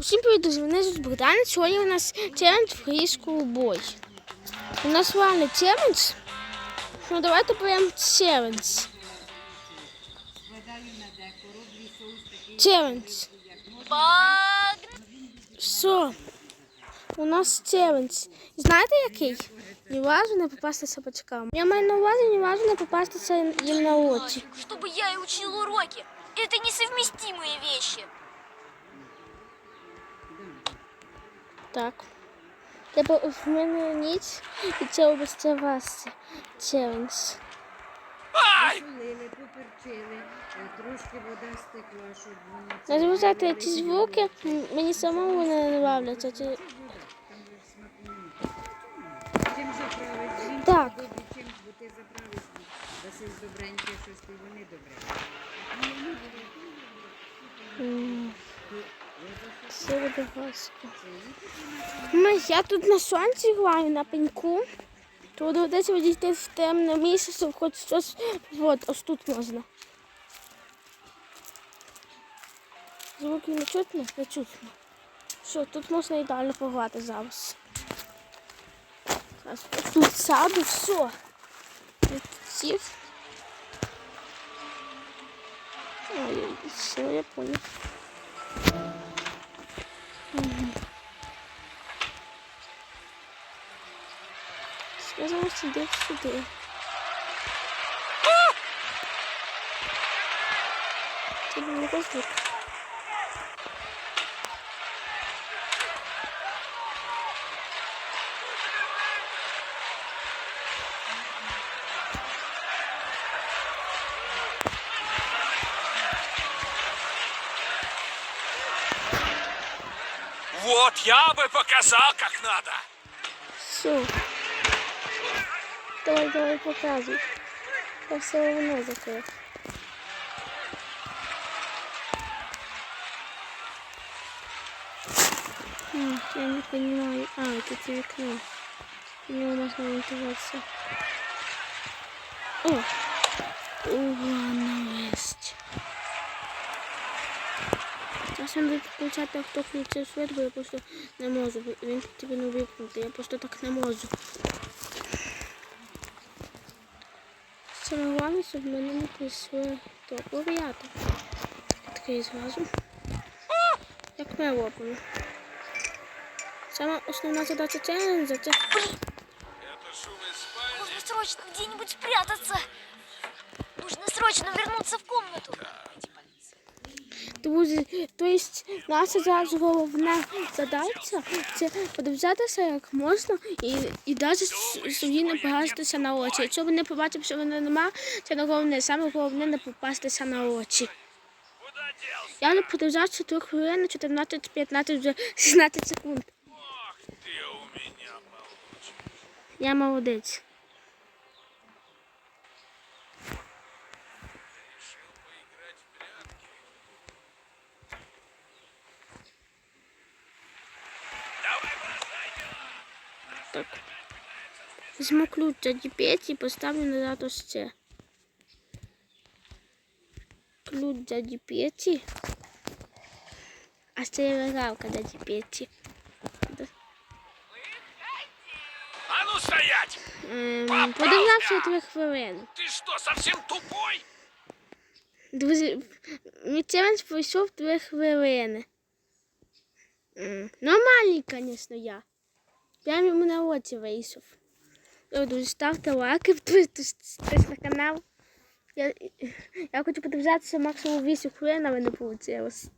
Усім привіт, друзі, мене звуть Богдан. Сьогодні у нас челендж фрійського бой. У нас реальний челендж. Ну давайте прям челендж. Челендж. Все. У нас челендж. Знаєте який? Ні разу не попасти собачкам. Я маю на увазі ні разу не попастися їм на очі. чтобы я и учил уроки. Это несовместимые вещи. Так. Типу, в мене ніч і це обіцяє челендж. Посолили, поперчили, е, трошки вода стекла, щоб Не це звучати ці звуки, мені самому вони не нравляться. Ці... чим жінку, Так. чим, бо ти заправиш Василь добреньке, щось ти вони добре. М, Все буде важко. Ну, я тут на сонці граю на пеньку. То доведеться відійти в темне місце, хоч щось. От, ось тут можна. Звуки не чутно? Не чутно. Що, тут можна ідеально пограти зараз. Зараз тут сяду, все. Тут сів. Ой, все, я понял. Сказал сидеть сюда. Ты не звук. Вот я бы показал, как надо. Все. Давай, давай, показывай. Я все равно закрыл. М, Я не понимаю. А, это это окно. В него можно ориентироваться. О! Ладно, есть. Зараз він буде включати, хто включив світ, бо я просто не можу. Він потрібно вимкнути, я просто так не можу. Саме головне, щоб мене не прийшли то. Такий зразу. Як ми робимо. Сама основна задача челенджа це. Нужно срочно где-нибудь спрятаться. Нужно срочно вернуться в комнату. Друзі, тобто наша зараз головна задача це подивитися як можна і, і навіть собі не побачитися на очі. Якщо ви не побачив, що вона нема, це не головне. Саме головне не попастися на очі. Я не подивився 3 хвилини, 14, 15, вже 16 секунд. Я молодець. Так. Візьму ключ для 5 і поставлю назад ось це. Ключ для 5. А це є вигравка для 5. А ну стоять! Ем, Подивлявся 3 хвилини. Ты что, совсем тупой? Друзі, челендж пройшов 3 хвилини. М, Нормальний, звісно, я. Прямо йому на очі вийшов. Друзі, ставте лайки, підписуйтесь на канал. Я, я хочу подивитися максимум 8 хвилин, але не вийшло.